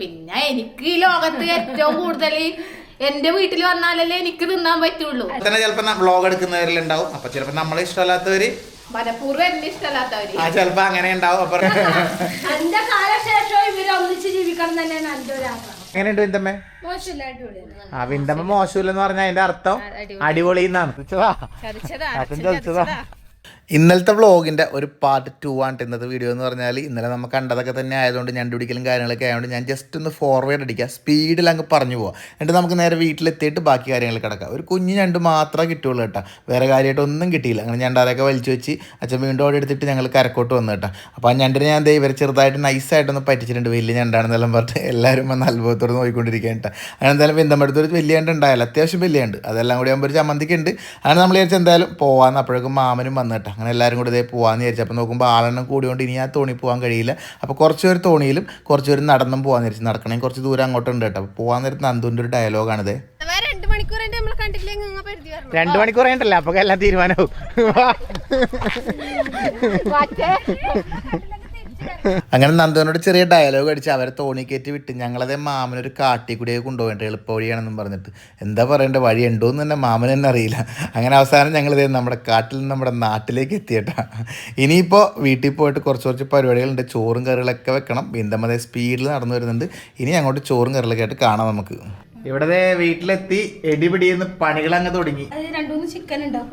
പിന്നെ എനിക്ക് ഈ ലോകത്ത് ഏറ്റവും കൂടുതൽ എന്റെ വീട്ടിൽ വന്നാലല്ലേ എനിക്ക് തിന്നാൻ പറ്റുള്ളൂ. തന്നെ ചിലപ്പോ വ്ളോഗ് എടുക്കുന്നവരിലുണ്ടാവും അപ്പൊ ചിലപ്പോ നമ്മളെ ഇഷ്ടമല്ലാത്തവര് മനഃപൂർവം എന്നെ ഇഷ്ടമല്ലാത്തവര്. ആ ചിലപ്പോ അങ്ങനെ ഉണ്ടാവും. അപ്പൊ എന്റെ കാലശേഷം ഇവർ ഒന്നിച്ച് ജീവിക്കണം തന്നെയാണ് എന്റെ ഒരു ആഗ്രഹം. എങ്ങനെയുണ്ട് വിന്തമ്മേ? മോശമില്ല അടിപൊളിയാണ്. ആ വിന്തമ്മ മോശമില്ലെന്ന് പറഞ്ഞ അതിന്റെ അർത്ഥം അടിപൊളി. എന്നാണ് അച്ഛൻ ചതിച്ചതാ. ഇന്നലത്തെ വ്ളോഗിന്റെ ഒരു പാർട്ട് ടു ആണ് ഇന്നത്തെ വീഡിയോ എന്ന് പറഞ്ഞാൽ ഇന്നലെ നമ്മൾ കണ്ടതൊക്കെ തന്നെ ആയതുകൊണ്ട് ഞാൻ പിടിക്കലും കാര്യങ്ങളൊക്കെ ആയതുകൊണ്ട് ഞാൻ ജസ്റ്റ് ഒന്ന് ഫോർവേഡ് അടിക്കുക സ്പീഡിൽ അങ്ങ് പറഞ്ഞു പോവാം. എന്നിട്ട് നമുക്ക് നേരെ വീട്ടിലെത്തിയിട്ട് ബാക്കി കാര്യങ്ങൾ കിടക്കാം. ഒരു കുഞ്ഞ് ഞണ്ട് മാത്രമേ കിട്ടുള്ളൂ കേട്ടോ. വേറെ കാര്യമായിട്ട് ഒന്നും കിട്ടിയില്ല. അങ്ങനെ ഞണ്ടാരൊക്കെ വലിച്ചു വെച്ച് അച്ഛൻ വീണ്ടും ഓടി എടുത്തിട്ട് ഞങ്ങൾ കരക്കോട്ട് വന്നു കേട്ടോ. അപ്പോൾ ആ ഞണ്ടിനെ ഞാൻ ദേ ഇവരെ ചെറുതായിട്ട് നൈസായിട്ടൊന്ന് പറ്റിച്ചിട്ടുണ്ട്. വലിയ ഞണ്ടാണെന്നെല്ലാം പറഞ്ഞിട്ട് എല്ലാവരും വന്ന് അത്ഭുതത്തോടെ നോയിക്കൊണ്ടിരിക്കുകയാണ് കേട്ടോ. അങ്ങനെ എന്തായാലും ബന്ധപ്പെടുത്ത ഒരു വലിയ ഞണ്ട് ഉണ്ടായാലും? അത്യാവശ്യം വലിയ ഉണ്ട് അതെല്ലാം കൂടി ആകുമ്പോൾ ഒരു ചമ്മന്തിക്കുണ്ട് അങ്ങനെ നമ്മൾ വിചാരിച്ചു എന്തായാലും പോകാമെന്ന് അപ്പോഴേക്കും മാമനും വന്നു കേട്ടോ. അങ്ങനെ എല്ലാവരും കൂടി ഇതേ പോകാമെന്ന് വിചാരിച്ചു. അപ്പോൾ നോക്കുമ്പോൾ ആളെണ്ണം കൂടിയോണ്ട് ഇനി ആ തോണി പോകാൻ കഴിയില്ല. അപ്പോൾ കുറച്ച് പേര് തോണിയിലും കുറച്ച് പേര് നടന്നും പോകാൻ വിചാരിച്ചു. നടക്കണമെങ്കിൽ കുറച്ച് ദൂരം അങ്ങോട്ടുണ്ട് കേട്ടോ. അപ്പോൾ പോകാൻ നേരത്ത് നന്ദുവിന്റെ ഒരു ഡയലോഗാണിത് രണ്ട് മണിക്കൂർ അപ്പൊ കഴിഞ്ഞിട്ടല്ലേ? അപ്പോൾ എല്ലാം തീരുമാനവും അങ്ങനെ നന്ദുവിനോട് ചെറിയ ഡയലോഗ് അടിച്ച് അവരെ തോണി കയറ്റി വിട്ട് ഞങ്ങളതേ മാമനൊരു കാട്ടി കൂടിയൊക്കെ കൊണ്ടുപോകേണ്ട എളുപ്പ വഴിയാണെന്നും പറഞ്ഞിട്ട്. എന്താ പറയണ്ടേ വഴി ഉണ്ടോ എന്ന് തന്നെ മാമന് തന്നെ അറിയില്ല. അങ്ങനെ അവസാനം ഞങ്ങളിതേ നമ്മുടെ കാട്ടിൽ നിന്ന് നമ്മുടെ നാട്ടിലേക്ക് എത്തിയിട്ടാ. ഇനിയിപ്പോൾ വീട്ടിൽ പോയിട്ട് കുറച്ച് കുറച്ച് പരിപാടികളുണ്ട് ചോറും കറികളൊക്കെ വെക്കണം. ബിന്ദമതേ സ്പീഡിൽ നടന്നു വരുന്നുണ്ട്. ഇനി അങ്ങോട്ട് ചോറും കറികളൊക്കെ ആയിട്ട് കാണാം നമുക്ക്. ഇവിടെ വീട്ടിലെത്തി എടിപിടിയെന്ന് പണികൾ അങ്ങ് തുടങ്ങി. രണ്ടു മൂന്ന് ചിക്കൻ ഉണ്ടാവും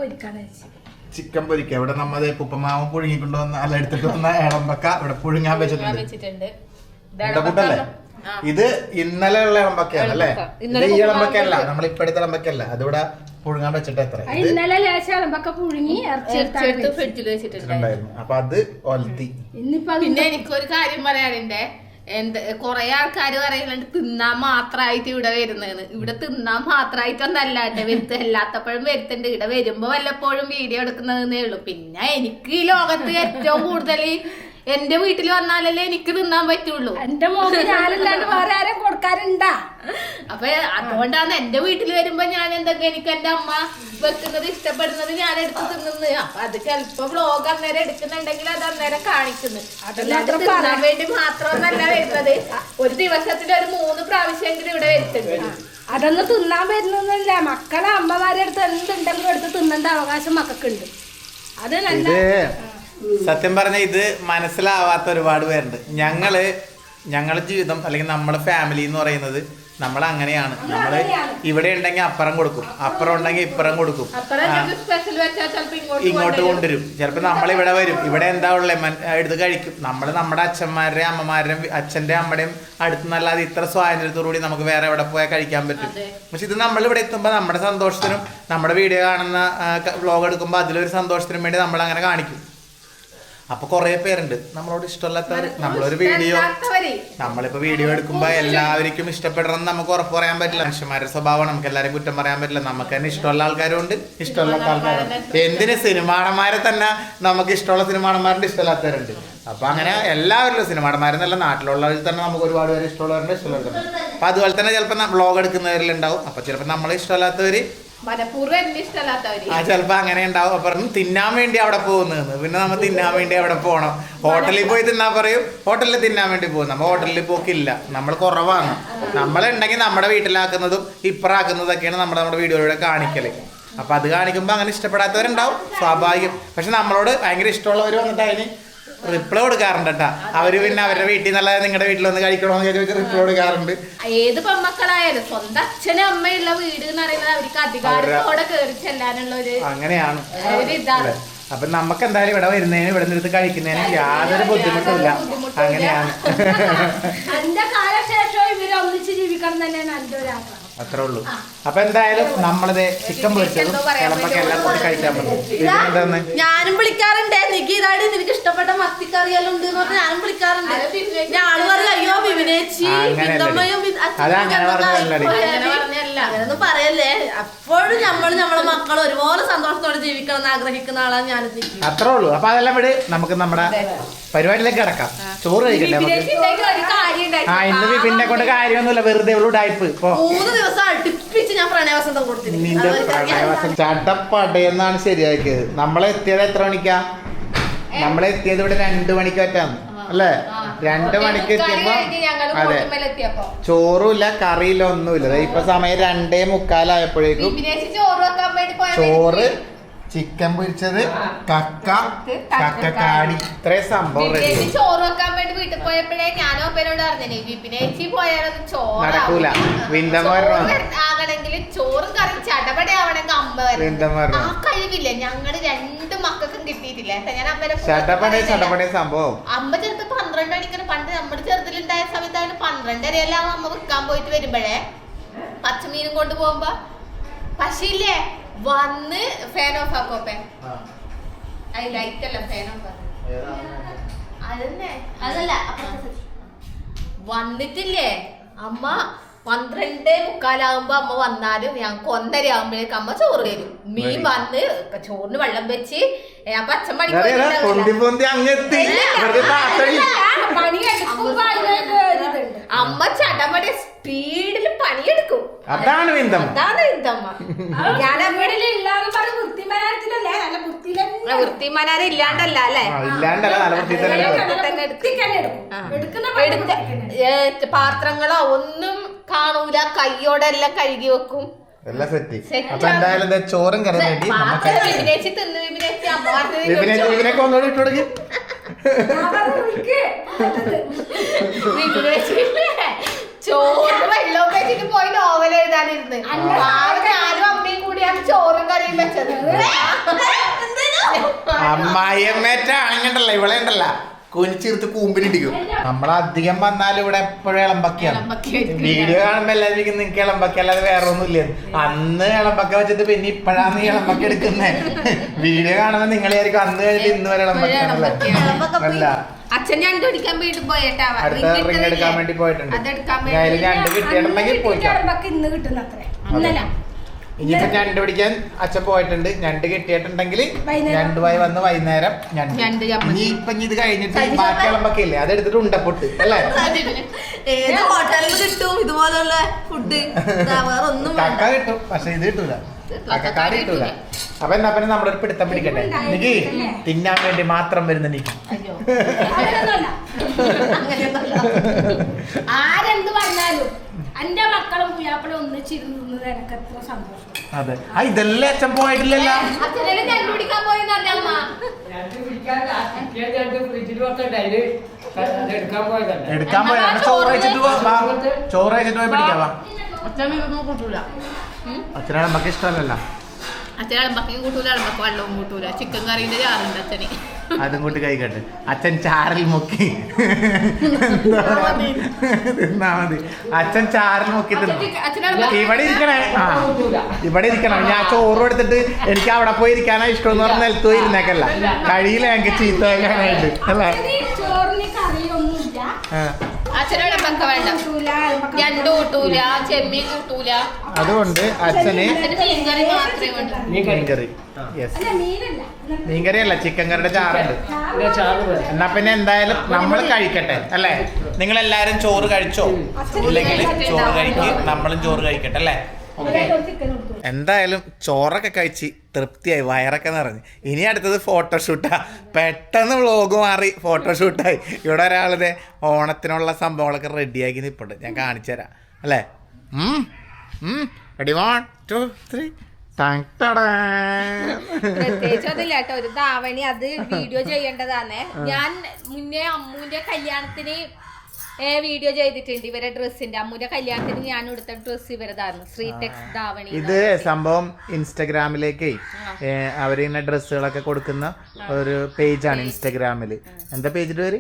ചിക്കൻ പൊരിക്ക ഇവിടെ നമ്മത് കുപ്പമാവൻ പുഴുങ്ങിക്കൊണ്ട് വന്ന അല്ല എടുത്തിട്ട് വന്ന ഇളമ്പക്ക ഇവിടെ പുഴുങ്ങാൻ വെച്ചിട്ടുണ്ട്. ഇടപെട്ടല്ലേ ഇത് ഇന്നലെ ഉള്ള ഇളമ്പക്കയാണ് അല്ലേ? ഇത് ഈ ഇളമ്പക്കല്ല നമ്മൾ ഇപ്പൊ എടുത്ത ഇളമ്പക്കല്ല അതിവിടെ പുഴുങ്ങാൻ വെച്ചിട്ട് എത്ര? ഇന്നലെ ലേശം പുഴുങ്ങി ഫ്രിഡ്ജിൽ അപ്പൊ അത് ഒലത്തി പിന്നെ എനിക്കൊരു കാര്യം പറയാനുണ്ട്. എന്ത് കൊറേ ആൾക്കാർ പറയുന്നുണ്ട് തിന്നാൻ മാത്രമായിട്ട് ഇവിടെ വരുന്നതെന്ന് ഇവിടെ തിന്നാൻ മാത്രമായിട്ടൊന്നല്ല കേട്ടോ വരുത്ത് അല്ലാത്തപ്പോഴും വരുത്തുണ്ട് ഇവിടെ വരുമ്പോ വല്ലപ്പോഴും വീഡിയോ എടുക്കുന്നതെന്നേ ഉള്ളൂ. പിന്നെ എനിക്ക് ഈ ലോകത്ത് ഏറ്റവും കൂടുതൽ എന്റെ വീട്ടിൽ വന്നാലല്ലേ എനിക്ക് തിന്നാൻ പറ്റുള്ളൂ. എന്റെ മോക്ക് ഞാനല്ലാണ്ട് വേറെ ആരും കൊടുക്കാറുണ്ടാ അപ്പൊ അതുകൊണ്ടാണ് എന്റെ വീട്ടിൽ വരുമ്പോ ഞാൻ എന്തൊക്കെ എനിക്ക് എന്റെ അമ്മ വെക്കുന്നത് ഇഷ്ടപ്പെടുന്നത് ഞാൻ എടുത്ത് തിന്നുന്നത്. അപ്പൊ അത് ചിലപ്പോ വ്ലോഗ് അന്നേരം എടുക്കുന്നുണ്ടെങ്കിൽ അത് അന്നേരം കാണിക്കുന്നു. അല്ലാതെ തിന്നാൻ വേണ്ടി മാത്രമൊന്നല്ല വരുന്നത്. ഒരു ദിവസത്തിൽ ഒരു മൂന്ന് പ്രാവശ്യമെങ്കിലും ഇവിടെ വരുത്തുന്നുണ്ട് അതൊന്നും തിന്നാൻ വരുന്നൊന്നുമില്ല. മക്കളെ അമ്മമാരെ അടുത്ത് എന്തുണ്ടെങ്കിലും എടുത്ത് തിന്നേണ്ട അവകാശം മക്കൾക്കുണ്ട്. അത് നല്ല സത്യം പറഞ്ഞ ഇത് മനസ്സിലാവാത്ത ഒരുപാട് പേരുണ്ട്. ഞങ്ങൾ ഞങ്ങളുടെ ജീവിതം അല്ലെങ്കിൽ നമ്മുടെ ഫാമിലി എന്ന് പറയുന്നത് നമ്മൾ അങ്ങനെയാണ്. നമ്മൾ ഇവിടെ ഉണ്ടെങ്കിൽ അപ്പുറം കൊടുക്കും. അപ്പുറം ഉണ്ടെങ്കിൽ ഇപ്പുറം കൊടുക്കും. ഇങ്ങോട്ട് കൊണ്ടുവരും. ചിലപ്പോൾ നമ്മൾ ഇവിടെ വരും. ഇവിടെ എന്താ ഉള്ളത് എടുത്ത് കഴിക്കും. നമ്മൾ നമ്മുടെ അച്ഛന്മാരുടെയും അമ്മമാരുടെയും അച്ഛന്റെ അമ്മയുടെയും അടുത്ത് നല്ലാതെ ഇത്ര സ്വാതന്ത്ര്യത്തോടുകൂടി നമുക്ക് വേറെ എവിടെ പോയാൽ കഴിക്കാൻ പറ്റും. പക്ഷെ ഇത് നമ്മൾ ഇവിടെ എത്തുമ്പോൾ നമ്മുടെ സന്തോഷത്തിനും നമ്മുടെ വീഡിയോ കാണുന്ന വ്ലോഗ് എടുക്കുമ്പോൾ അതിലൊരു സന്തോഷത്തിനും വേണ്ടി നമ്മൾ അങ്ങനെ കാണിക്കും. അപ്പൊ കുറെ പേരുണ്ട്. നമ്മളോട് ഇഷ്ടമല്ലാത്ത നമ്മളൊരു വീഡിയോ. നമ്മളിപ്പോ വീഡിയോ എടുക്കുമ്പോ എല്ലാവർക്കും ഇഷ്ടപ്പെടണം എന്ന് നമുക്ക് ഉറപ്പ് പറയാൻ പറ്റില്ല. മനുഷ്യന്മാരുടെ സ്വഭാവം നമുക്ക് എല്ലാരും കുറ്റം പറയാൻ പറ്റില്ല. നമുക്ക് തന്നെ ഇഷ്ടമുള്ള ആൾക്കാരുണ്ട്. ഇഷ്ടമല്ലാത്ത ആൾക്കാരുണ്ട് എന്തിന് സിനിമാടന്മാരെ തന്നെ നമുക്ക് ഇഷ്ടമുള്ള സിനിമാടന്മാരുടെ ഇഷ്ടമല്ലാത്തവരുണ്ട്. അപ്പൊ അങ്ങനെ എല്ലാവരും സിനിമാടന്മാരെന്നല്ല നാട്ടിലുള്ളവർ തന്നെ നമുക്ക് ഒരുപാട് പേര് ഇഷ്ടമുള്ളവരുണ്ട് ഇഷ്ടമുള്ളവരുണ്ട്. അപ്പൊ അതുപോലെ തന്നെ ചിലപ്പോൾ വ്ളോഗ് എടുക്കുന്നവരിലുണ്ടാവും അപ്പൊ ചിലപ്പോൾ നമ്മളെ ഇഷ്ടമല്ലാത്തവര് ആ ചിലപ്പോ അങ്ങനെ ഉണ്ടാവും. അപ്പൊ തിന്നാൻ വേണ്ടി അവിടെ പോകുന്നതെന്ന് പിന്നെ നമ്മൾ തിന്നാൻ വേണ്ടി അവിടെ പോകണം ഹോട്ടലിൽ പോയി തിന്നാൻ പറയും ഹോട്ടലിൽ തിന്നാൻ വേണ്ടി പോകും നമ്മൾ ഹോട്ടലിൽ പോക്കില്ല. നമ്മൾ കുറവാണ്. നമ്മളുണ്ടെങ്കിൽ നമ്മുടെ വീട്ടിലാക്കുന്നതും ഇപ്പറാക്കുന്നതൊക്കെയാണ് നമ്മുടെ നമ്മുടെ വീഡിയോയിലൂടെ കാണിക്കൽ. അപ്പൊ അത് കാണിക്കുമ്പോൾ അങ്ങനെ ഇഷ്ടപ്പെടാത്തവരുണ്ടാവും സ്വാഭാവികം. പക്ഷെ നമ്മളോട് ഭയങ്കര ഇഷ്ടമുള്ളവർ വന്നിട്ട് അതിന് റിപ്ലൈ കൊടുക്കാറുണ്ട് കേട്ടാ. അവർ പിന്നെ അവരുടെ വീട്ടിൽ നിന്നല്ല നിങ്ങളുടെ വീട്ടിൽ വന്ന് കഴിക്കണമെന്ന് ചോദിച്ച് റിപ്ലൈ കൊടുക്കാറുണ്ട്. ഏത് പെമ്മക്കളായാലും സ്വന്തം അച്ഛനും അമ്മയുള്ള വീട് എന്ന് പറയുന്നത് അവർക്ക് അധികാരത്തോടെ കയറി ചെല്ലാനുള്ള ഒരു അങ്ങനെയാണ് അപ്പൊ നമുക്ക് എന്തായാലും ഇവിടെ വരുന്നതിന് ഇവിടെ നിന്ന് കഴിക്കുന്നതിന് യാതൊരു ബുദ്ധിമുട്ടില്ല അങ്ങനെയാണ്. എന്റെ കാലശേഷം ഇവരൊന്നിച്ച് ജീവിക്കണം തന്നെയാണ് എന്റെ ഒരു ആഗ്രഹം. അത്രേ ഉള്ളൂ. അപ്പൊ എന്തായാലും നമ്മളിത് ചിക്കൻ പൊരിച്ചതും കിളമ്പൊക്കെ എല്ലാം കൂടി കഴിക്കാൻ പറ്റും ഞാനും വിളിക്കാറുണ്ട്. നികിതാടി നിനക്ക് ഇഷ്ടപ്പെട്ട മത്തിക്കറിയെല്ലാം ഉണ്ട് എന്ന് പറഞ്ഞ് ഞാനും വിളിക്കാറുണ്ട്. ആൾ പറയും അയ്യോ വിവിനേച്ചി അങ്ങനെയൊന്നും പറയല്ലേ. അപ്പോഴും നമ്മൾ നമ്മളെ മക്കൾ ഒരുപോലെ സന്തോഷത്തോടെ ജീവിക്കണം എന്ന് ആഗ്രഹിക്കുന്ന ആളാണ് ഞാൻ അത്രേ ഉള്ളൂ. അപ്പൊ അതെല്ലാം വിട്. നമുക്ക് നമ്മുടെ പരിപാടിയിലേക്ക് കിടക്കാം. ചോറ് കഴിക്കണ്ടേ ആ ഇന്ന് പിന്നെ കൊണ്ട് കാര്യമൊന്നുമില്ല. വെറുതെ ഉള്ളൂ ടൈപ്പ് ഇപ്പൊ മൂന്ന് ദിവസം അടുപ്പിച്ച് ഞാൻ പ്രണയവസന്തം കൊടുത്തിരുന്നു നിന്റെ അതൊരു കാര്യം. ശരിയാക്കിയത്. നമ്മളെ എത്തിയത് എത്ര മണിക്കാ? നമ്മളെ എത്തിയത് ഇവിടെ രണ്ടു മണിക്ക് പറ്റാന്ന് അല്ലേ? രണ്ട് മണിക്ക് എത്തിയപ്പോ അതെ. ചോറുമില്ല കറിയില്ല ഒന്നുമില്ല. ഇപ്പൊ സമയം രണ്ടേ മുക്കാലായപ്പോഴേക്കും ചോറ് വെക്കാൻ ചിക്കൻ പൊരിച്ചത് കക്ക കക്കക്കാടി. ഇത്രയും സംഭവം ചോറ് വെക്കാൻ വേണ്ടി വീട്ടിൽ പോയപ്പോഴേ ഞാനും അപ്പനോട് പറഞ്ഞേ വിപിനേച്ചി പോയാലൊന്നും ചോറ്. ആകണമെങ്കിൽ ചോറും കറി ചടപടി ആവണമെങ്കിൽ അമ്മ വിന്തമ്മ ആ കഴിവില്ല? ഞങ്ങൾ രണ്ട് മക്കൾക്കും കിട്ടിയിട്ടില്ല? ഞാൻ അമ്മ സംഭവം. അമ്മ ചെറുപ്പം പന്ത്രണ്ട് മണിക്കാണ്. പണ്ട് നമ്മുടെ ചെറുതിലുണ്ടായ സമയത്താണ് പന്ത്രണ്ടരയെല്ലാം അമ്മ വിൽക്കാൻ പോയിട്ട് വരുമ്പോഴേ? പച്ചമീനും കൊണ്ട് പോകുമ്പോ? പക്ഷേ ഇല്ലേ വന്ന് ഫാൻ ഓഫ് ആക്കോപ്പേ ഐ ലൈറ്റ് അല്ല ഫാൻ ഓഫ് അതന്നെ. അതല്ല വന്നിട്ടില്ലേ? അമ്മ പന്ത്രണ്ട് മുക്കാലാകുമ്പോ അമ്മ വന്നാലും ഞാൻ ഒന്നര ആകുമ്പോഴേക്ക് അമ്മ ചോറ് തരും. മീൻ വന്ന് ചോറിന് വെള്ളം വെച്ച് ഞാൻ പച്ച പണി പണി അങ്ങെത്തി അമ്മ ചടമടി സ്പീഡിൽ പണിയെടുക്കും. അതാണ് അതാണ് ഇതമ്മ ഞാൻ അമ്മയുടെ ഇല്ലാന്ന് പറഞ്ഞ് വൃത്തിമനാരത്തിലല്ലേ നല്ല വൃത്തിയിലെ വൃത്തിമാനാരെ ഇല്ലാണ്ടല്ല അല്ലേ? ഇല്ലാണ്ടല്ല നല്ല വൃത്തി തന്നെ എടുക്കും. പാത്രങ്ങളോ ഒന്നും കാണൂല. കയ്യോടെ എല്ലാം കഴുകി വെക്കും. എല്ലാം സെറ്റ് Set. അപ്പൊ എന്തായാലും ദേ ചോറും കറി വേണ്ടി തിന്ന് പറഞ്ഞത് ഇവനെ ഇവനൊക്കെ ഒന്നുകൂടി ഇട്ട് കൊടുക്ക്. ചോറ് വെള്ളവും വെച്ചിട്ട് പോയി നോവൽ എഴുതാനിരുന്ന്. ആകെ ഞാനും അമ്മയും കൂടിയാണ് ചോറും കറിയും വെച്ചത്. അമ്മായിയമ്മേറ്റ ആണെങ്കിണ്ടല്ല ഇവളെ ഉണ്ടല്ല കുനിച്ചിരുത്ത് കൂമ്പിലിടിക്കും നമ്മളധികം വന്നാലും ഇവിടെ എപ്പോഴും ഇളമ്പക്കിയാണ്. വീഡിയോ കാണുമ്പോ എല്ലാവരും നിങ്ങൾക്ക് ഇളമ്പക്ക അല്ലാതെ വേറെ ഒന്നുമില്ല അന്ന് ഇളമ്പക്ക വെച്ചിട്ട് പിന്നെ ഇപ്പോഴാണ് ഇളമ്പക്ക എടുക്കുന്നേ. വീഡിയോ കാണുമ്പോ നിങ്ങളായിരിക്കും അന്ന് കഴിഞ്ഞിട്ട് ഇന്ന് വരെ. അല്ല. അച്ഛൻ ഞാൻ പിടിക്കാൻ വേണ്ടി പോയിട്ടാവാ റിംഗ് എടുക്കാൻ വേണ്ടി പോയിട്ടുണ്ട്. കിട്ടിയിട്ടുണ്ടെങ്കിൽ കിട്ടിയ അടമ്പക്ക് ഇന്ന് കിട്ടുന്ന അത്രേ ഇന്നലെ. ഇനിയിപ്പോ ഞണ്ട് പിടിക്കാൻ അച്ഛൻ പോയിട്ടുണ്ട്. ഞണ്ട് കിട്ടിയിട്ടുണ്ടെങ്കിൽ ഞണ്ട് ഞണ്ടുമായി വന്ന് വൈകുന്നേരം ഞണ്ട്. ഇനി ഇപ്പൊ ഇത് കഴിഞ്ഞിട്ട് ബാക്കി ഇളമ്പൊക്കെ ഇല്ലേ? അത് എടുത്തിട്ട് ഉണ്ടപ്പൊട്ട് അല്ലേ? ഏത് ഹോട്ടലിൽ കിട്ടും. ഇതുപോലുള്ള ഫുഡ് വേറെ ഒന്നും കക്ക കിട്ടും പക്ഷെ ഇത് കിട്ടൂല. കക്കക്കാട് കിട്ടൂല. അപ്പൊ എന്നാ പിന്നെ നമ്മളൊരു പിടുത്തം പിടിക്കട്ടെ? എനിക്ക് തിന്നാൻ വേണ്ടി മാത്രം വരുന്ന. അങ്ങനെയൊന്നുമല്ല. ആരെന്ത് പറഞ്ഞാലും എന്റെ മക്കളും പുയ്യാപ്പളും ഒന്നിച്ചിരുന്ന് തിന്നത് എനിക്ക് എത്ര സന്തോഷം. അതെ. ആ ഇതെല്ലാം അച്ഛൻ പോയിട്ടില്ലല്ലോ? അച്ഛനെ ഞണ്ട് പിടിക്കാൻ പോയെന്ന് പറഞ്ഞ അമ്മ? എടുക്കാൻ പോയതല്ലേ? എടുക്കാൻ പോയ ചോറ് കഴിച്ചിട്ട് പോ വാ. ചോറ് കഴിച്ചിട്ട് പോയി പിടിക്കാവാ അച്ഛനെ നമുക്ക് ഇഷ്ടമല്ലല്ലോ. അച്ഛൻ അളമ്പക്കയും കൂട്ടൂല അളമ്പക്ക വെള്ളവും കൂട്ടൂല. ചിക്കൻ കറീന്റെ ചാറുണ്ട് അച്ഛന്. അതും കൂട്ടി. കഴിക്കട്ടെ അച്ഛൻ ചാറിൽ മുക്കി. തിന്നാ മതി. അച്ഛൻ ചാറിൽ മുക്കി തിന്നു. അളമ്പക്ക ഇവിടെ ഇരിക്കണേ. ആ. ഇവിടെ ഇരിക്കണം. ഞാൻ ചോറ് എടുത്തിട്ട് എനിക്ക് അവിടെ പോയി ഇരിക്കാനാ ഇഷ്ടം എന്ന് പറഞ്ഞ നിലത്ത് പോയി ഇരുന്നേക്കല്ല. കഴിയില്ല എനിക്ക് ചീത്ത വയ്ക്കാനായിട്ട് അല്ലേ? അതിന് ചോറിന് കറിയൊന്നുമില്ല. അളമ്പക്ക വേണ്ട. ഞണ്ട് കൂട്ടൂല ചെമ്മീൻ കൂട്ടൂല അതുകൊണ്ട് അച്ഛന് മീൻകറി മാത്രമേ വേണ്ടൂ. മീൻകറി. യെസ് മീൻകറി അല്ല ചിക്കൻ കറിയുടെ ചാറുണ്ട്. എന്നാ പിന്നെ എന്തായാലും നമ്മൾ കഴിക്കട്ടെ അല്ലേ? നിങ്ങൾ എല്ലാരും ചോറ് കഴിച്ചോ? ഇല്ലെങ്കിൽ ചോറ് കഴിക്കും നമ്മളും ചോറ് കഴിക്കട്ടെ അല്ലേ? എന്തായാലും ചോറൊക്കെ കഴിച്ച് തൃപ്തിയായി വയറൊക്കെ നിറഞ്ഞു. ഇനി അടുത്തത് ഫോട്ടോഷൂട്ടാ പെട്ടെന്ന് വ്ളോഗ് മാറി ഫോട്ടോഷൂട്ടായി ഇവിടെ ഒരാളിതെ ഓണത്തിനുള്ള സംഭവങ്ങളൊക്കെ റെഡിയാക്കി നിൽപ്പുണ്ട് ഞാൻ കാണിച്ചു തരാം. അല്ലേ? റെഡി വൺ ടു ത്രീ പ്രത്യേകിച്ച് അതില്ല കേട്ടോ. ഒരു ധാവണി അത് വീഡിയോ ചെയ്യേണ്ടതാണ്. ഞാൻ മുന്നേ അമ്മുവിന്റെ കല്യാണത്തിന് വീഡിയോ ചെയ്തിട്ടുണ്ട് ഇവരെ ഡ്രസ്സിന്റെ അമ്മൂന്റെ കല്യാണത്തിന് ഞാൻ എടുത്ത ഡ്രസ്സ് ഇവരതായിരുന്നു. ശ്രീടെക്സ് ധാവണി ഇത് സംഭവം ഇൻസ്റ്റഗ്രാമിലേക്ക് അവരിങ്ങനെ ഡ്രസ്സുകളൊക്കെ കൊടുക്കുന്ന ഒരു പേജാണ് ഇൻസ്റ്റഗ്രാമിൽ എന്താ പേജിന്റെ പേര്?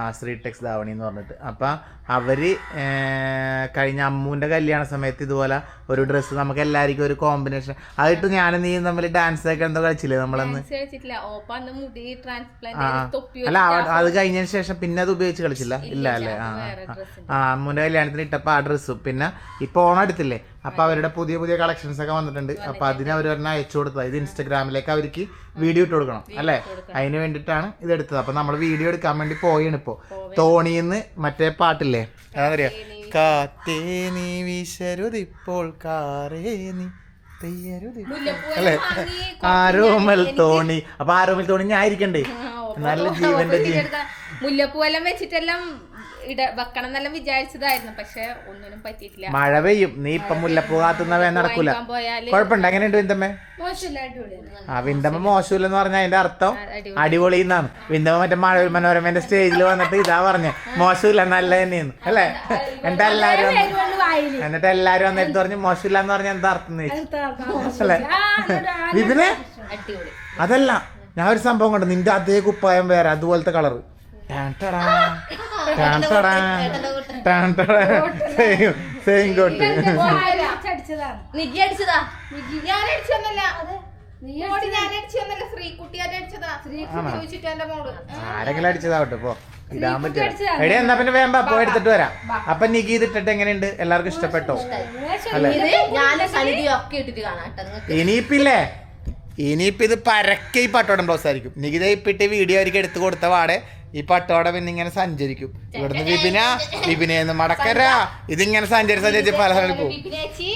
ആ ശ്രീ ടെക്സ് ധാവണി എന്ന് പറഞ്ഞിട്ട്. അപ്പം അവർ കഴിഞ്ഞ അമ്മൂന്റെ കല്യാണ സമയത്ത് ഇതുപോലെ ഒരു ഡ്രസ്സ് നമുക്ക് എല്ലാവർക്കും ഒരു കോമ്പിനേഷൻ അതിട്ട് ഞാനും നീ തമ്മിൽ ഡാൻസ് ഒക്കെ എന്തോ കളിച്ചില്ലേ നമ്മളന്ന്? അല്ല അത് കഴിഞ്ഞതിന് ശേഷം പിന്നെ അത് ഉപയോഗിച്ച് കളിച്ചില്ല? ഇല്ല അല്ലേ? ആ ആ. കല്യാണത്തിന് ഇട്ടപ്പോ ആ ഡ്രസ്സ് പിന്നെ ഇപ്പൊ ഓണം എടുത്തില്ലേ അപ്പൊ അവരുടെ പുതിയ പുതിയ കളക്ഷൻസ് ഒക്കെ വന്നിട്ടുണ്ട്. അപ്പൊ അതിന് അവർ പറഞ്ഞ അയച്ചു കൊടുത്തത്. ഇത് ഇൻസ്റ്റാഗ്രാമിലേക്ക് അവർക്ക് വീഡിയോ ഇട്ട് കൊടുക്കണം അല്ലേ? അതിന് വേണ്ടിയിട്ടാണ് ഇത് എടുത്തത്. അപ്പൊ നമ്മൾ വീഡിയോ എടുക്കാൻ വേണ്ടി പോയാണ് ഇപ്പോ. തോണിന്ന് മറ്റേ പാട്ടില്ലേ? അതറിയാ കാത്തേ നീ വിശരുതിപ്പോൾ കാറേ നീ അല്ലേ? ആരോമൽ തോണി. അപ്പൊ ആരോമൽ തോണി ഞാൻ ഇരിക്കണ്ടേ നല്ല ജീവന്റെ ജീവൻ. മുല്ലപ്പൂ എല്ലാം വെച്ചിട്ടെല്ലാം ഇട വെക്കണം എന്നെല്ലാം വിചാരിച്ചതായിരുന്നു പക്ഷെ ഒന്നിനും പറ്റിയിട്ടില്ല. മഴ പെയ്യും. നീ ഇപ്പൊ മുല്ലപ്പൂ കാത്തുന്നവേ നടക്കൂല. പോയാൽ കുഴപ്പമുണ്ട്? എങ്ങനെയുണ്ട് വിന്തമ്മേ? മോശമില്ല അടിപൊളിയാണ്. ആ വിന്തമ്മ മോശമില്ലെന്ന് പറഞ്ഞാൽ അതിന്റെ അർത്ഥം അടിപൊളി. എന്നാണ് വിന്തമ്മ മറ്റേ മഴ മനോരമന്റെ സ്റ്റേജിൽ വന്നിട്ട് ഇതാ പറഞ്ഞ മോശമില്ല നല്ല തന്നെയെന്ന് അല്ലേ? എന്നിട്ട് എല്ലാരും എന്നിട്ട് എല്ലാരും വന്നിട്ട് പറഞ്ഞു മോശമില്ല എന്ന് പറഞ്ഞാൽ എന്താ അർത്ഥം. അല്ലേ? വിപിനെ? അതല്ല ഞാൻ ഒരു സംഭവം കണ്ടു. നിന്റെ അതേ കുപ്പായം വേറെ അതുപോലത്തെ കളറ്. Same coat. അടിച്ചതാണ്. നിക്കി അടിച്ചതാ? ഞാൻ അടിച്ചൊന്നല്ല ആരെങ്കിലും അടിച്ചതാവട്ടെ പോ. ഇടാൻ പറ്റില്ല എടി എന്നാ പിന്നെ വേമ്പ പോ എടുത്തിട്ട് വരാം. അപ്പൊ നിക്ക് ഇതിട്ടിട്ട് എങ്ങനെയുണ്ട്? എല്ലാവർക്കും ഇഷ്ടപ്പെട്ടോ? അല്ലെ? ഇനിയിപ്പില്ലേ ഇനിയിപ്പിത് പരക്കെ ഈ പട്ടോടൻ ബ്ലൗസ് ആയിരിക്കും നികിത ഇപ്പിട്ട് വീഡിയോ ആയിരിക്കും എടുത്തു കൊടുത്ത പാടെ ഈ പട്ടോടെ പിന്നെ ഇങ്ങനെ സഞ്ചരിക്കും. ഇവിടുന്ന് വിപിന വിപിനേന്ന് മടക്കര. ഇതിങ്ങനെ സഞ്ചരിച്ച് സഞ്ചരിച്ച് പല സ്ഥലത്തും പോകും വിപിനേച്ചി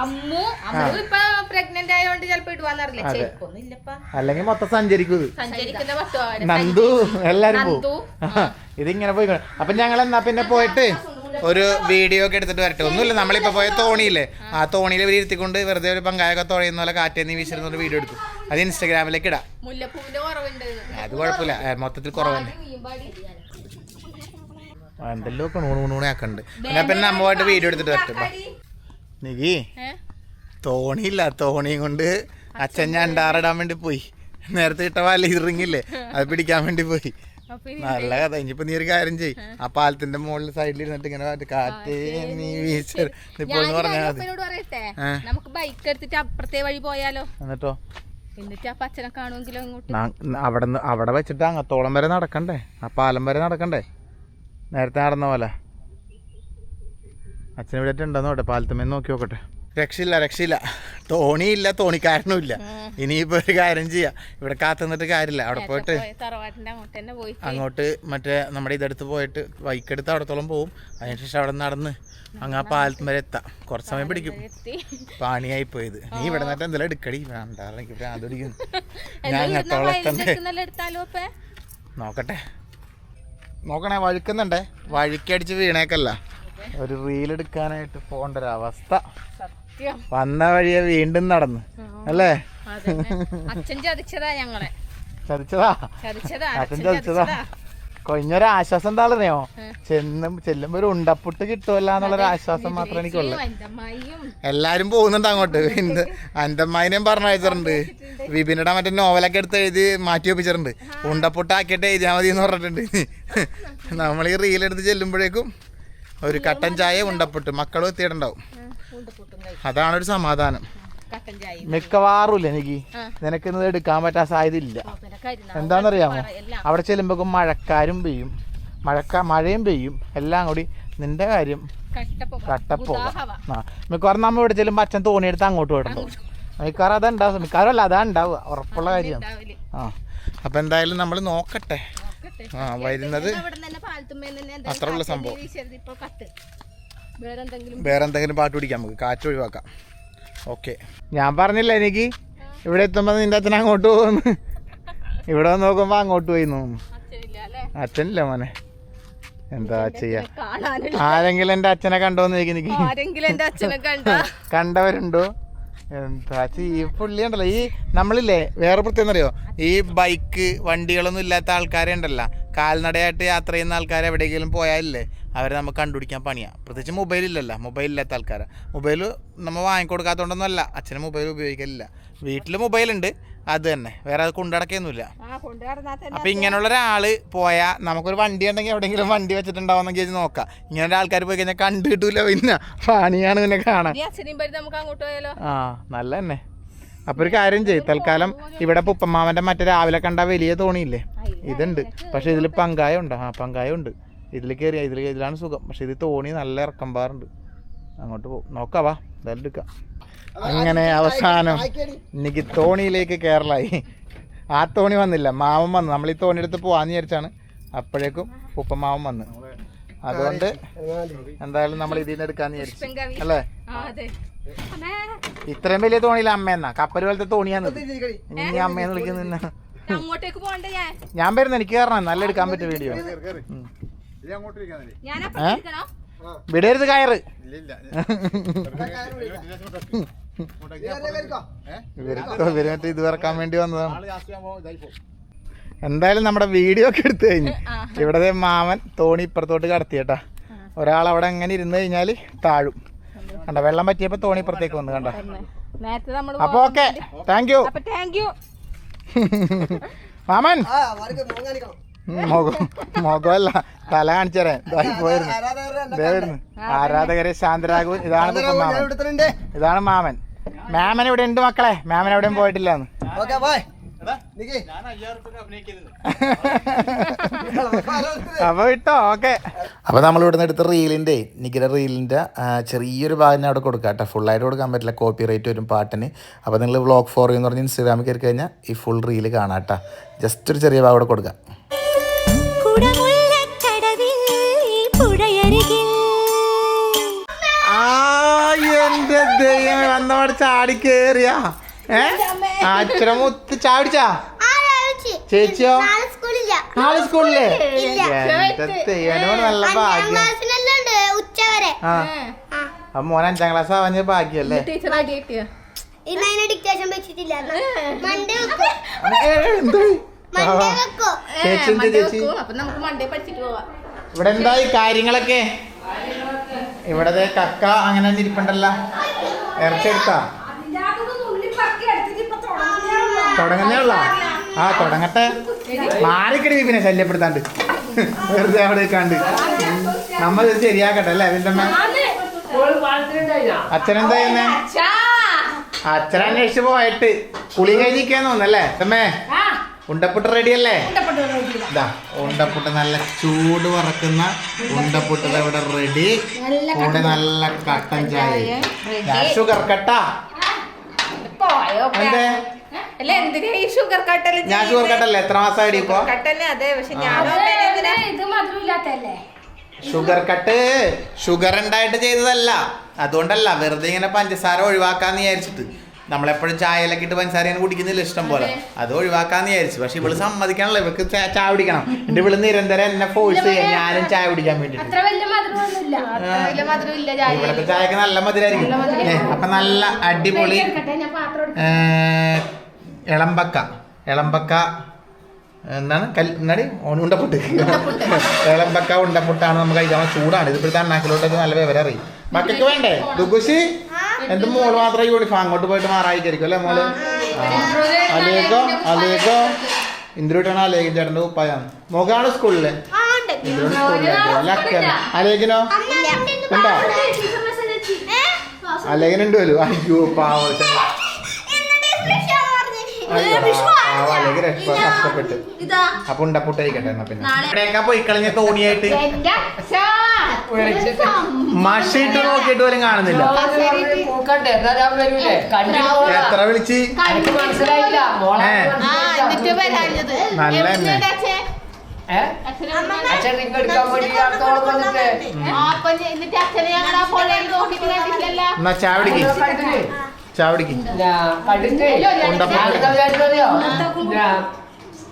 അമ്മു അമ്മു ഇപ്പൊ പ്രഗ്നന്റ് ആയതുകൊണ്ട് ചിലപ്പോ ഇടുവാന്നറിയില്ല അല്ലെങ്കിൽ മൊത്തം സഞ്ചരിക്കും സഞ്ചരിക്കുന്ന നന്ദു എല്ലാരും പോകും ഇതിങ്ങനെ പോയി അപ്പൊ ഞങ്ങൾ എന്നാ പിന്നെ പോയിട്ട്? ഒരു വീഡിയോ ഒക്കെ എടുത്തിട്ട് വരട്ടെ. ഒന്നുമില്ല നമ്മളിപ്പോ പോയ തോണിയില്ലേ? ആ തോണിയിൽ ഇവർ ഇരുത്തിക്കൊണ്ട് വെറുതെ ഒരു പങ്കായൊക്കെ തുഴയുന്ന പോലെ കാറ്റേന്ന് വീശിരുന്ന ഒരു വീഡിയോ എടുത്തു. അത് ഇൻസ്റ്റാഗ്രാമിലേക്ക് ഇടാം. അത് കുഴപ്പമില്ല. മൊത്തത്തിൽ കുറവല്ലേ ആ, എന്തെല്ലോ ഒക്കെ നൂണ് നൂണെ ആക്കണ്ട്. എന്നാ പിന്നെ നമ്മ വീഡിയോ എടുത്തിട്ട് വരട്ടെ. നികി തോണിയില്ല. തോണിയും കൊണ്ട് അച്ഛൻ ഞാൻ ഞണ്ടാറിടാൻ വേണ്ടി പോയി. നേരത്തെ ഇട്ട വല ഇറിങ്ങില്ലേ അത് പിടിക്കാൻ വേണ്ടി പോയി. നല്ല കഥ. ഇനിയിപ്പോ നീ ഒരു കാര്യം ചെയ് ആ. പാലത്തിന്റെ മുകളിൽ സൈഡിൽ ഇരുന്നിട്ട് ഇങ്ങനെ കാറ്റ് നീ വീശ. ഇപ്പോൾ എന്ന് പറഞ്ഞാൽ മതി. നമുക്ക് ബൈക്ക് എടുത്തിട്ട് അപ്പുറത്തെ വഴി പോയാലോ? എന്നിട്ടോ? എന്നിട്ട് ആ പച്ചനെ കാണുമെങ്കിലോ ഇങ്ങോട്ട്? അവിടെ അവിടെ വെച്ചിട്ട് അങ്ങത്തോളം വരെ നടക്കണ്ടേ? ആ പാലം വരെ നടക്കണ്ടേ? നേരത്തെ നടന്ന പോലെ. അച്ഛനെ ഇവിടെ പാലത്തമ്മ നോട്ടെ നോക്കി നോക്കട്ടെ. രക്ഷയില്ല രക്ഷയില്ല. തോണിയില്ല തോണിക്കാരനും ഇല്ല ഇനിയിപ്പോ ഒരു കാര്യം ചെയ്യാം. ഇവിടെ കാത്തുനിന്നിട്ട് കാര്യമില്ല. അവിടെ പോയിട്ട് അങ്ങോട്ട് മറ്റേ നമ്മുടെ ഇതെടുത്ത് പോയിട്ട് ബൈക്കെടുത്ത് അവിടത്തോളം പോവും. അതിനുശേഷം അവിടെ നടന്ന് അങ്ങ് ആ പാലത്തിന് വരെ എത്താം. കുറച്ച് സമയം പിടിക്കും. പാണിയായി പോയത്. നീ ഇവിടെ നിന്നിട്ട് എന്തെല്ലാം എടുക്കടി? വേണ്ട പിടിക്കുന്നു. ഞാൻ അങ്ങത്തോളം എത്തണ്ടേ? നോക്കട്ടെ. നോക്കണേ വഴുക്കുന്നുണ്ടേ. വഴുക്കടിച്ച് വീണേക്കല്ല. ഒരു റീൽ എടുക്കാനായിട്ട് പോകേണ്ട ഒരു അവസ്ഥ. വന്ന വഴിയെ വീണ്ടും നടന്ന്. അല്ലേ? അച്ഛൻ ചതിച്ചതാ ഞങ്ങളെ. ചതിച്ചതാ? അച്ഛൻ ചതിച്ചതാ? കൊഞ്ഞൊരു ആശ്വാസം എന്താണെന്നറിയോ? ചെന്നും ചെല്ലുമ്പോ ഒരു ഉണ്ടപ്പുട്ട് കിട്ടുമല്ല എന്നുള്ളൊരു ആശ്വാസം മാത്രമേ എനിക്കുള്ളൂ. എല്ലാരും പോകുന്നുണ്ട് അങ്ങോട്ട്. എന്ത് അന്തമ്മായിനെയും പറഞ്ഞയച്ചിട്ടുണ്ട് വിപിനിടാൻ മറ്റേ നോവലൊക്കെ എടുത്ത് എഴുതി മാറ്റി വെപ്പിച്ചിട്ടുണ്ട്. ഉണ്ടപ്പുട്ടാക്കിയിട്ട് എഴുതിയാൽ മതി എന്ന് പറഞ്ഞിട്ടുണ്ട്. നമ്മൾ ഈ റീൽ എടുത്ത് ചെല്ലുമ്പോഴേക്കും ഒരു കട്ടൻ ചായ ഉണ്ടപ്പുട്ട് മക്കളും എത്തിയിട്ടുണ്ടാവും. അതാണ് ഒരു സമാധാനം. മിക്കവാറും ഇല്ല എനിക്ക് നിനക്ക് ഇന്നത് എടുക്കാൻ പറ്റാൻ സാധ്യത ഇല്ല എന്താണെന്നറിയാമോ? അവിടെ ചെല്ലുമ്പോൾ മഴക്കാരും പെയ്യും. മഴക്ക മഴയും പെയ്യും. എല്ലാം കൂടി നിന്റെ കാര്യം. കട്ടപ്പോ ആ മിക്കവാറും നമ്മൾ ഇവിടെ ചെല്ലുമ്പോൾ അച്ഛൻ തോണിയെടുത്ത് അങ്ങോട്ട് വിടണം മിക്കവാറും അതുണ്ടാവും മിക്കവാറും അല്ല അതാ ഉണ്ടാവുക ഉറപ്പുള്ള കാര്യമാണ് ആ അപ്പം എന്തായാലും നമ്മൾ നോക്കട്ടെ. ആ വരുന്നത് അത്രയുള്ള സംഭവം. വേറെ എന്തെങ്കിലും പാട്ട് പിടിക്കാം നമുക്ക്. കാറ്റ് ഒഴിവാക്കാം. ഓക്കെ ഞാൻ പറഞ്ഞില്ല എനിക്ക്? ഇവിടെ എത്തുമ്പോൾ നിന്റെ അച്ഛൻ അങ്ങോട്ട് പോകുന്നു. ഇവിടെ നോക്കുമ്പോ നോക്കുമ്പോൾ അങ്ങോട്ട് പോയി തോന്നുന്നു അച്ഛനില്ല മോനെ. എന്താ ചെയ്യാ? ആരെങ്കിലും എന്റെ അച്ഛനെ കണ്ടോന്ന് ചോദിക്കും എനിക്ക്. ആരെങ്കിലും എന്റെ അച്ഛനെ കണ്ട? കണ്ടവരുണ്ടോ? എന്താ ഈ പുള്ളി ഉണ്ടല്ലോ. ഈ നമ്മളില്ലേ വേറെ പ്രത്യേകം അറിയോ? ഈ ബൈക്ക് വണ്ടികളൊന്നും ഇല്ലാത്ത ആൾക്കാരെ ഉണ്ടല്ലോ. കാൽനടയായിട്ട് യാത്ര ചെയ്യുന്ന ആൾക്കാർ എവിടെയെങ്കിലും പോയാലല്ലേ അവരെ നമുക്ക് കണ്ടുപിടിക്കാൻ പണിയാ. പ്രത്യേകിച്ച് മൊബൈൽ ഇല്ലല്ലോ. മൊബൈൽ ഇല്ലാത്ത ആൾക്കാരെ. മൊബൈൽ നമ്മൾ വാങ്ങിക്കൊടുക്കാത്തതുകൊണ്ടൊന്നും അല്ല അച്ഛന് മൊബൈൽ ഉപയോഗിക്കലില്ല. വീട്ടിൽ മൊബൈൽ ഉണ്ട്. അത് തന്നെ. വേറെ അത് കൊണ്ടുനടക്കൊന്നുമില്ല അപ്പൊ ഇങ്ങനെയുള്ള ഒരാൾ പോയാൽ നമുക്കൊരു വണ്ടി ഉണ്ടെങ്കിൽ എവിടെയെങ്കിലും വണ്ടി വെച്ചിട്ടുണ്ടാവുന്ന വെച്ച് നോക്കാം. ഇങ്ങനെ ആൾക്കാർ പോയി കഴിഞ്ഞാൽ കണ്ടു കിട്ടൂല പിന്നെ. പണിയാണ് പിന്നെ കാണാൻ. ആ നല്ല തന്നെ. അപ്പൊ ഒരു കാര്യം ചെയ്യും. തൽക്കാലം ഇവിടെ പുപ്പമ്മാവന്റെ മറ്റേ രാവിലെ കണ്ട വലിയ തോണിയില്ലേ? ഇതുണ്ട്. പക്ഷെ ഇതിൽ പങ്കായ ഉണ്ട് ആ പങ്കായ ഉണ്ട് ഇതിൽ കയറിയ ഇതിൽ ഇതിലാണ് സുഖം. പക്ഷെ ഇത് തോണി നല്ല ഇറക്കം പാറുണ്ട്. അങ്ങോട്ട് പോകും നോക്കാവാ എന്തായാലും എടുക്കാം. അങ്ങനെ അവസാനം എനിക്ക് തോണിയിലേക്ക് കയറലായി ആ തോണി വന്നില്ല മാമൻ വന്നു. നമ്മൾ ഈ തോണി എടുത്ത് പോവാന്ന് വിചാരിച്ചാണ് അപ്പോഴേക്കും ഉപ്പ ഉപ്പമാവൻ വന്ന്. അതുകൊണ്ട് എന്തായാലും നമ്മൾ ഇതിൽ നിന്ന് എടുക്കാന്ന് വിചാരിച്ചു. അല്ലേ? ആ അതെ. അമ്മേ. ഇത്രയും വലിയ തോണിയില്ല അമ്മയെന്നാ കപ്പൽ പോലത്തെ തോണിയാന്ന്. ഇനി അമ്മയെന്ന് വിളിക്കുന്ന ഞാൻ ഞാൻ? വരുന്നു എനിക്ക് കാരണം നല്ല എടുക്കാൻ പറ്റിയ വീഡിയോ? വിടരുത് കയറ്. ഇവർ മറ്റേ ഇത് ഇറക്കാൻ വേണ്ടി വന്നതാണ്. എന്തായാലും നമ്മുടെ വീഡിയോ ഒക്കെ എടുത്തു കഴിഞ്ഞു. ഇവിടത്തെ മാമൻ തോണി ഇപ്പുറത്തോട്ട് കടത്തിയേട്ടാ. ഒരാൾ അവിടെ അങ്ങനെ ഇരുന്ന് കഴിഞ്ഞാൽ താഴും. കണ്ട വെള്ളം പറ്റിയപ്പോ തോണി ഇപ്പുറത്തേക്ക് വന്നു കണ്ട? നേരത്തെ നമ്മൾ അപ്പൊ ഓക്കെ. താങ്ക് യു അപ്പൊ താങ്ക് യു മാമൻ. മുഖമല്ല തല കാണിച്ചേരാൻ. ഇതായി പോയിരുന്നു. ആരാധകരെ ശാന്തരാഘു ഇതാണ് മാമൻ ഇതാണ് മാമൻ. മാമൻ ഇവിടെ ഉണ്ട് മക്കളെ. മാമൻ എവിടെയും പോയിട്ടില്ല അപ്പൊ കിട്ടോ ഓക്കെ. അപ്പൊ നമ്മൾ ഇവിടുന്ന് എടുത്ത റീലിന്റെ നിഗര റീലിന്റെ ചെറിയൊരു ഭാഗം അവിടെ കൊടുക്കാം കേട്ടോ. ഫുള്ളായിട്ട് കൊടുക്കാൻ പറ്റില്ല. കോപ്പി റേറ്റ് വരും പാട്ടിന്. അപ്പൊ നിങ്ങൾ വ്ളോഗ് ഫോർ എന്ന് പറഞ്ഞ് ഇൻസ്റ്റാഗ്രാമിൽ കയറി കഴിഞ്ഞാൽ ഈ ഫുൾ റീൽ കാണാം കേട്ടോ. ജസ്റ്റ് ഒരു ചെറിയ ഭാഗം അവിടെ കൊടുക്കാം. എന്റെ ദൈവം വന്നവിടെ ചാടി കേറിയാ? ഏ? അച്ഛനെ മുത്ത് ചാടിച്ചാ? ചേച്ചിയോ? നാളെ സ്കൂളില്ലേ. എന്റെ ദൈവനോട് നല്ല ഭാഗ്യം. ഉച്ചവരെ ആ. അപ്പൊ മോൻ അഞ്ചാം ക്ലാസ് ആവാഞ്ഞ ഭാഗ്യല്ലേ? ടീച്ചർ അടി കിട്ടിയ? ഇന്ന് അതിന് ഡിക്റ്റേഷൻ വെച്ചിട്ടില്ല മണ്ടേ വെക്കോ എന്താ ഈ ചേച്ചി എന്ത് ചേച്ചി? അപ്പൊ നമുക്ക് മണ്ടേ പഠിച്ചിട്ട് പോവാം. ഇവിടെ എന്തായി കാര്യങ്ങളൊക്കെ? ഇവിടെ ദേ കക്ക അങ്ങനെ തന്നെ ഇരിപ്പുണ്ടല്ലോ. ഇറച്ചെടുത്താ തുടങ്ങുന്നേ ഉള്ള ആ തുടങ്ങട്ടെ. മാറിക്കടി പിന്നെ ശല്യപ്പെടുത്താണ്ട്. വെറുതെ അവിടെ കണ്ട് നമ്മൾ ഇത് ശരിയാക്കട്ടെ അല്ലേ വിന്തമ്മ അച്ഛനെന്താ ചെയ്യുന്നേ? അച്ഛൻ അന്വേഷിച്ച് പോയിട്ട് കുളി കഴിഞ്ഞിരിക്കാന്ന് തോന്നല്ലേ അമ്മേ ഉണ്ടപ്പുട്ട് റെഡി അല്ലേ? ഇതാ. ഉണ്ടപ്പുട്ട് നല്ല ചൂട് വറക്കുന്ന ഉണ്ടപ്പുട്ട് ഇവിടെ റെഡി കൂടെ നല്ല കട്ടൻ ചായ. ഷുഗർ കട്ട എന്തേ? ഞാൻ ഷുഗർ കട്ടല്ലേ എത്ര മാസമായിട്ട് ഇപ്പൊ? ഷുഗർ കട്ട് ഷുഗർ ഉണ്ടായിട്ട് ചെയ്തതല്ല. അതുകൊണ്ടല്ല വെറുതെ ഇങ്ങനെ പഞ്ചസാര ഒഴിവാക്കാന്ന് വിചാരിച്ചിട്ട്. നമ്മളെപ്പോഴും ചായയിലൊക്കെ ഇട്ട് പഞ്ചസാരയാണ് കുടിക്കുന്നില്ല ഇഷ്ടം പോലെ. അത്. ഒഴിവാക്കാന്ന് വിചാരിച്ചു. പക്ഷെ ഇവൾ സമ്മതിക്കണല്ലോ ഇവക്ക് ചായ കുടിക്കണം. എന്നിട്ട് ഇവൾ നിരന്തരം എന്നെ ഫോഴ്സ് ചെയ്യാൻ ഞാനും ചായ കുടിക്കാൻ വേണ്ടിട്ട്. ചായ ഇവിടുത്തെ ചായക്ക്. നല്ല മധുരായിരിക്കും. അപ്പൊ നല്ല അടിപൊളി ഇളമ്പക്ക. ഇളമ്പക്ക എന്താണ്? കൽ എന്നാടി ഉണ്ടപ്പുട്ട്. ഇളമ്പക്ക ഉണ്ടപ്പുട്ടാണ് നമുക്ക് കഴിക്കാൻ. ചൂടാണ്. ഇതിപ്പോഴത്തെ അണ്ണാക്കിലോട്ടൊക്കെ നല്ല വിവരം അറിയും. മക്കൾക്ക് വേണ്ടേ? ദുഗുശി എന്ത് മോൾ മാത്രമേ യൂണിഫോം അങ്ങോട്ട് പോയിട്ട് മാറായിരിക്കും അല്ലേ മോൾ? അലേക്കോ അലേക്കോ ഇന്ദ്രൂട്ടാണ് അലേഖൻ ചേട്ടന്റെ ഉപ്പായാണ്. മോക്കാണ് സ്കൂളിൽ? അലേഖനോ? ഉണ്ടോ. അലേഖനുണ്ട് വരും. അയ്യോ പാവം. എപ്പോ കഷ്ടപ്പെട്ട്. ഇതാ. അപ്പൊ ഉണ്ടപ്പുട്ടായിരിക്കട്ടെ എന്നാ പിന്നെ. ഇവിടെയൊക്കെ പോയി കളഞ്ഞ തോണിയായിട്ട്. മഷിയിട്ട് നോക്കിയിട്ട് പോലും കാണുന്നില്ല. എത്ര വിളിച്ച്? നല്ല തന്നെ. എന്നാ ചാവടിക്ക് ചാവടിക്ക്. ഞാൻ കണ്ടിട്ട് ഉണ്ടപ്പുട്ട്. ഞാൻ എന്താ വിചാരിച്ചറിയോ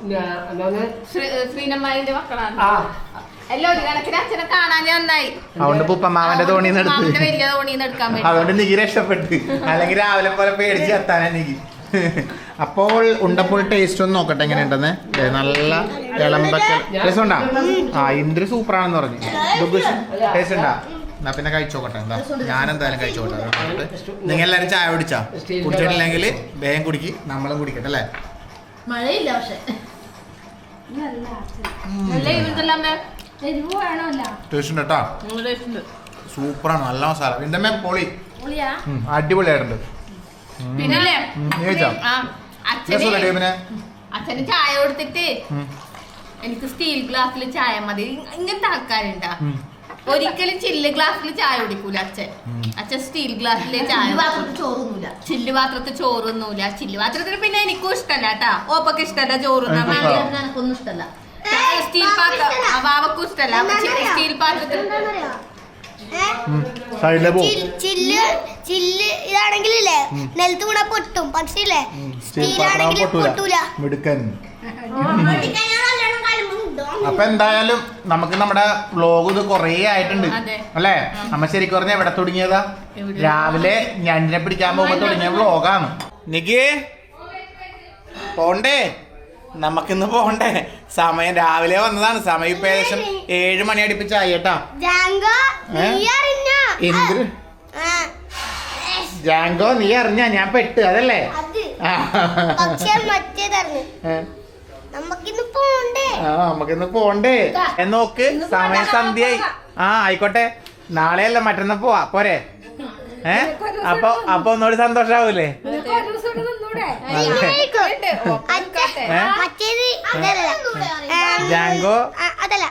ഞാൻ ഞാൻ ശ്രീ- ശ്രീനമ്മായിന്റെ മക്കളാണ്. ആ. അല്ല ഒരു കണക്കിന് അച്ഛനെ കാണാൻ നന്നായി. അതുകൊണ്ട് പുപ്പമാവന്റെ തോണിന്ന് എടുത്ത്. അതുകൊണ്ട് രക്ഷപ്പെട്ട്. അല്ലെങ്കിൽ രാവിലെ പോലെ പേടിച്ച് എത്താനാ നികി അപ്പോൾ ഉണ്ടപ്പോൾ ടേസ്റ്റ് ഒന്ന് നോക്കട്ടെ എങ്ങനെ ഉണ്ടെന്ന് നല്ല ഇളമ്പക്കൽ. ടേസ്റ്റ് ഉണ്ടാ ആ ഇന്ദ്ര സൂപ്പറാണെന്ന് പറഞ്ഞു. ടേസ്റ്റ് ഉണ്ടാ എന്നാ പിന്നെ കഴിച്ചോക്കട്ടെ എന്താ? ഞാൻ എന്തായാലും കഴിച്ചോട്ടെ നിങ്ങൾ എല്ലാവരും ചായ കുടിച്ചാ? കുടിച്ചിട്ടില്ലെങ്കിൽ വേഗം കുടിക്ക് നമ്മളും കുടിക്കട്ടെ അല്ലേ? മഴയില്ല പക്ഷെ. ടേസ്റ്റ് ഉണ്ട് കേട്ടോ സൂപ്പറാണ് നല്ല മസാല. പിന്നെ പൊളി. അടിപൊളിയായിട്ടുണ്ട്. പിന്നെ അച്ഛന് പിന്നെ അച്ഛന് ചായ കൊടുത്തിട്ട് എനിക്ക് സ്റ്റീൽ ഗ്ലാസ്സിൽ ചായ മതി. ഇങ്ങനത്തെ ആൾക്കാരുണ്ടാ. ഒരിക്കലും ചില്ല് ഗ്ലാസ്സിൽ ചായ കുടിക്കൂല അച്ഛൻ. അച്ഛൻ സ്റ്റീൽ ഗ്ലാസ്സിലെ ചായ ചോറൊന്നുമില്ല. ചില്ല് പാത്രത്തിൽ ചോറൊന്നുമില്ല. ചില്ല് പാത്രത്തിന് പിന്നെ എനിക്കും ഇഷ്ടല്ല കേട്ടാ. ഓപ്പൊക്കെ ഇഷ്ടല്ല ചോറുന്ന എനിക്കൊന്നും ഇഷ്ടല്ല. സ്റ്റീൽ പാത്രം. വാവക്കും ഇഷ്ടല്ല. സ്റ്റീൽ പാത്രത്തിൽ സൈഡിലെ പോ. ചില്ല് ചില്ല് ഇതാണെങ്കിലേ നിലത്ത് കൂടെ പൊട്ടും. പക്ഷേ ഇല്ലേ? സ്റ്റീൽ പാത്രം സ്റ്റീലാണെങ്കിൽ പൊട്ടൂല. പൊട്ടൂല. മിടുക്കൻ. അപ്പൊ എന്തായാലും നമുക്ക് നമ്മുടെ വ്ലോഗ് ഇത് കൊറേ ആയിട്ടുണ്ട്. അല്ലെ? നമ്മ ശരിക്കും പറഞ്ഞ എവിടെ തുടങ്ങിയതാ? രാവിലെ ഞണ്ടിനെ പിടിക്കാൻ പോകുമ്പോ തുടങ്ങിയ വ്ലോഗാണ് നിഗി പോണ്ടേ? നമുക്കിന്ന് പോണ്ടേ? സമയം രാവിലെ വന്നതാണ്. സമയം ഇപ്പൊ ഏകദേശം ഏഴ് മണി അടുപ്പിച്ചായി കേട്ടാ. ജാങ്കോ നീ അറിഞ്ഞോ? എന്ത് ജാങ്കോ നീ അറിഞ്ഞ? ഞാൻ പെട്ട് അതല്ലേ? പക്ഷെ മറ്റേതറിഞ്ഞു. ആ നമുക്കിന്ന് പോണ്ടേ. എന്ന് നോക്ക് സമയം ആ ആയിക്കോട്ടെ. നാളെയല്ല മറ്റന്നാ പോവാ. പോരെ. അപ്പൊ അപ്പൊ ഒന്നുകൂടി സന്തോഷാവൂലേ? ജാങ്കോ? അതല്ല.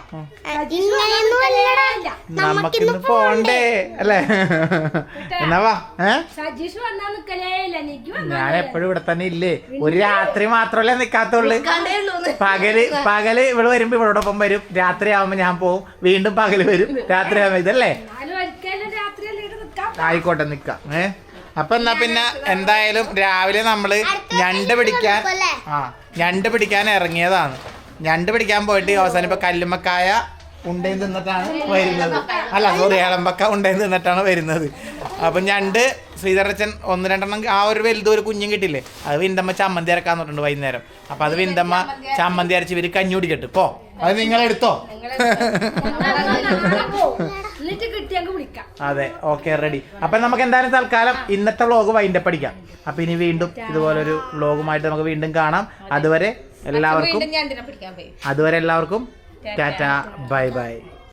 നമുക്കിന്ന് പോണ്ടേ? അല്ലേ? എന്നാ വാ. ഏ? വന്നാ നിക്കലേ ഇല്ല. എനിക്ക് ഞാൻ എപ്പോഴും ഇവിടെ തന്നെ ഇല്ലേ? ഒരു രാത്രി മാത്രമല്ലേ നിക്കാത്തുള്ളു. പകൽ പകൽ ഇവിടെ വരുമ്പോ ഇവളോടൊപ്പം വരും. രാത്രി ആവുമ്പോ ഞാൻ പോവും. വീണ്ടും പകൽ വരും. രാത്രി ആവുമ്പോ ഇതല്ലേ നാലും ഒരിക്കലും രാത്രിയല്ലേ ഇവിടെ നിക്കാം ആയിക്കോട്ടെ നിക്കാം. ഏ? അപ്പൊ എന്നാ പിന്നെ എന്തായാലും രാവിലെ നമ്മൾ ഞണ്ട് പിടിക്കാൻ ആ ഞണ്ട് പിടിക്കാൻ ഇറങ്ങിയതാണ്. ഞണ്ട് പിടിക്കാൻ പോയിട്ട് അവസാനം ഇപ്പൊ കല്ലുമ്മക്കായ ഉണ്ടയും നിന്നിട്ടാണ് വരുന്നത്. അല്ല സോറി ഏളമ്പക്ക ഉണ്ടേന്ന് നിന്നിട്ടാണ് വരുന്നത്. അപ്പം ഞണ്ട് ശ്രീധരച്ചൻ ഒന്ന് രണ്ടെണ്ണം ആ ഒരു വലുത് ഒരു കുഞ്ഞും കിട്ടില്ലേ? അത് വിന്തമ്മ ചമ്മന്തി അരക്കാന്ന് പറഞ്ഞിട്ടുണ്ട് വൈകുന്നേരം. അപ്പം അത് വിന്തമ്മ ചമ്മന്തി അരച്ച് ഇവർ കഞ്ഞി കുടിക്കട്ട്. പോ. അത് നിങ്ങൾ എടുത്തോ? അതെ ഓക്കെ റെഡി. അപ്പൊ നമുക്ക് എന്തായാലും തൽക്കാലം ഇന്നത്തെ വ്ളോഗ് വൈൻഡപ്പ് അടിക്കാം അപ്പൊ ഇനി വീണ്ടും ഇതുപോലൊരു വ്ളോഗുമായിട്ട് നമുക്ക് വീണ്ടും കാണാം. അതുവരെ എല്ലാവർക്കും അതുവരെ എല്ലാവർക്കും ടാറ്റ ബൈ ബൈ